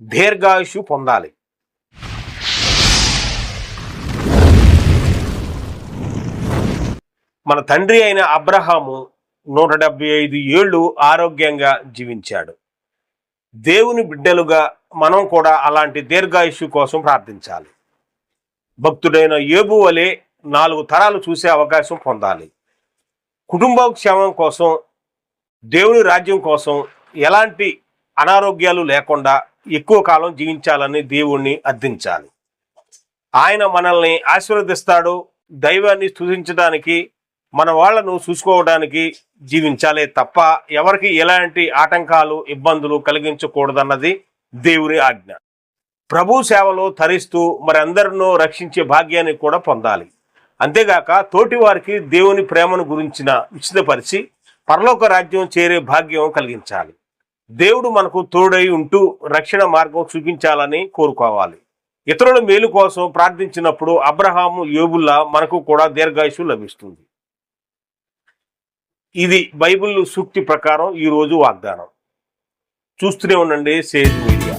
దీర్ఘాయుషు పొందాలి. మన తండ్రి అయిన అబ్రహాము నూట డెబ్బై ఐదు ఏళ్ళు ఆరోగ్యంగా జీవించాడు. దేవుని బిడ్డలుగా మనం కూడా అలాంటి దీర్ఘాయుషు కోసం ప్రార్థించాలి. భక్తుడైన ఏబు వలె నాలుగు తరాలు చూసే అవకాశం పొందాలి. కుటుంబక్షేమం కోసం దేవుని రాజ్యం కోసం ఎలాంటి అనారోగ్యాలు లేకుండా ఎక్కువ కాలం జీవించాలని దేవుణ్ణి అర్థించాలి. ఆయన మనల్ని ఆశీర్వదిస్తాడు దైవాన్ని స్థుతించడానికి మన వాళ్ళను చూసుకోవడానికి జీవించాలే తప్ప ఎవరికి ఎలాంటి ఆటంకాలు ఇబ్బందులు కలిగించకూడదన్నది దేవుని ఆజ్ఞ. ప్రభు సేవలో తరిస్తూ మరి అందరినో రక్షించే భాగ్యాన్ని కూడా పొందాలి. అంతేగాక తోటి వారికి దేవుని ప్రేమను గురించిన విచితపరిచి పరలోక రాజ్యం చేరే భాగ్యం కలిగించాలి. దేవుడు మనకు తోడై ఉంటూ రక్షణ మార్గం చూపించాలని కోరుకోవాలి. ఇతరుల మేలు కోసం ప్రార్థించినప్పుడు అబ్రహాము యోబుల్లా మనకు కూడా దీర్ఘాయుషు లభిస్తుంది. ఇది బైబిల్ సూక్తి ప్రకారం ఈ రోజు వాగ్దానం. చూస్తూనే ఉండండి సేజ్ మీడియా.